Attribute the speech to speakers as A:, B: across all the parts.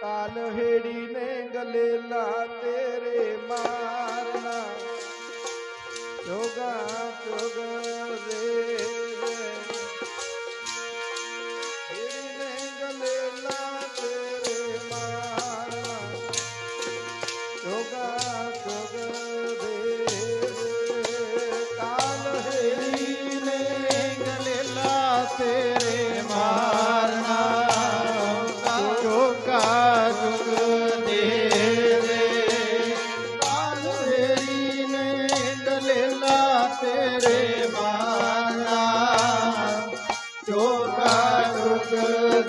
A: ਕਾਲ ਹੇੜੀ ਨੇ ਗਲੇਲਾ ਤੇਰੇ ਮਾਰਨਾ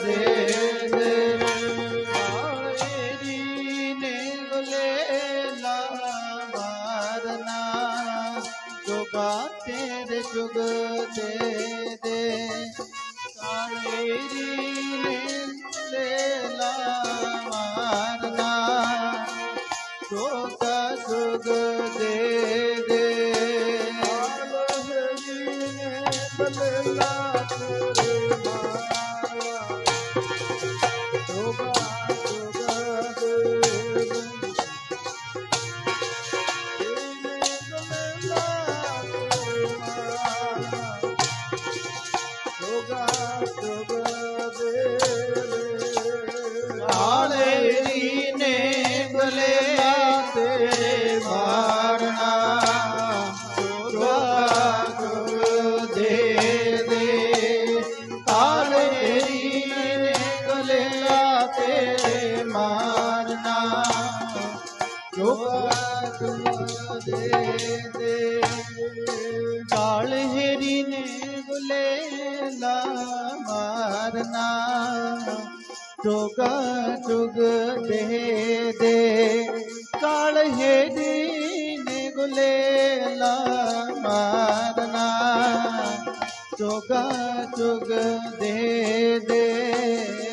A: ਤੇਰੇ ਮਾਰਨਾ
B: ਚੋਕਾ ਜੁਗ ਦੇ ਦੇ ਕਾਲੇਰੀ ਕਾਲੇਰੀ ਜੋਗਾ ਜੁਗ ਦੇ ਦੇ ਹੇਰੀ ਨੇ ਗੁਲੇ ਲਾ ਮਾਰਨਾ ਚੋਗਾ ਜੁਗ ਦੇ ਦੇ ਕਾਲ ਹੇਰੀ ਨੇ ਗੁਲੇਲਾ ਮਾਰਨਾ ਚੋਗਾ ਜੁਗ ਦੇ ਦੇ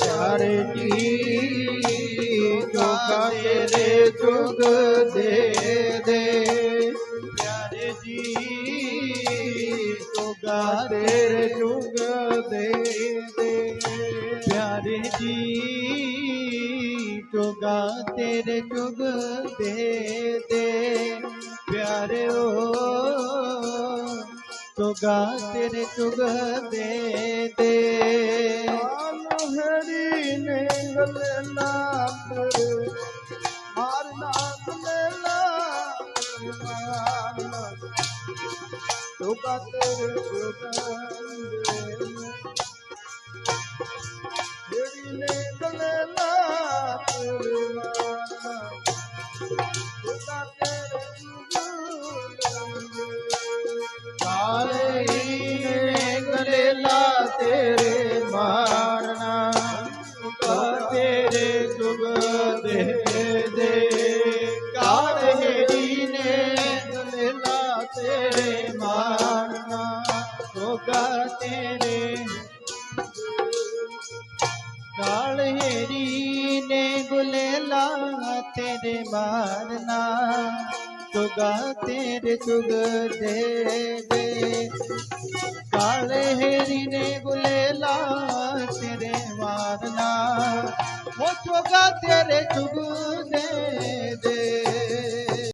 A: ਤੇਰੇ
B: ਜੀ ਜੋਗਾ ਤੇਰੇ ਜੁਗ ਦੇ ਦੇ। ਪਿਆਰੇ ਜੀ ਜੋਗਾ ਤੇਰੇ ਜੁਗ ਦੇ ਦੇ। ਪਿਆਰੇ ਜੀ ਜੋਗਾ ਤੇਰੇ ਜੁਗ ਦੇ ਦੇ। ਪਿਆਰੇ ਓ ਜੋਗਾ ਤੇਰੇ ਜੁਗ ਦੇ ਦੇ
A: ਹਰੀ ਨੇ ਗਲੇਲਾ ਤੇਰੇ ਮਾਰਨਾ ਗਲੇਲਾ ਮਾਰਨਾ ਤੁਕਾ ਤੇਰੇ ਜੁਗਾਂਦੇ ਹਰੀ ਨੇ ਗਲੇਲਾ ਤੇਰੇ ਮਾਰਨਾ ਤੁਕਾ ਤੇਰੇ ਜੁਗਾਂਦੇ
B: ਕਾਲੇ ਨੇ ਗਲੇਲਾ ਤੇਰੇ ਮਾਰਨਾ ਕਾ ਤੇਰੇ ਜੁਗ ਦੇ ਦੇ। ਕਾਲੇ ਦੀ ਨੇ ਗਲੇਲਾ ਤੇਰੇ ਮਾਰਨਾ, ਜੋਗਾ ਤੇਰੇ। ਕਾਲਹੇਰੀ ਨੇ ਗੁਲੇਲਾ ਤੇਰੇ ਮਾਰਨਾ ਜੁਗਾ ਤੇਰੇ ਜੁਗ ਦੇ ਦੇ ਕਾਲਹੇਰੀ ਨੇ ਗੁਲੇਲਾ ਤੇਰੇ ਮਾਰਨਾ ਉਹ ਜੁਗਾ ਤੇਰੇ ਜੁਗ ਦੇ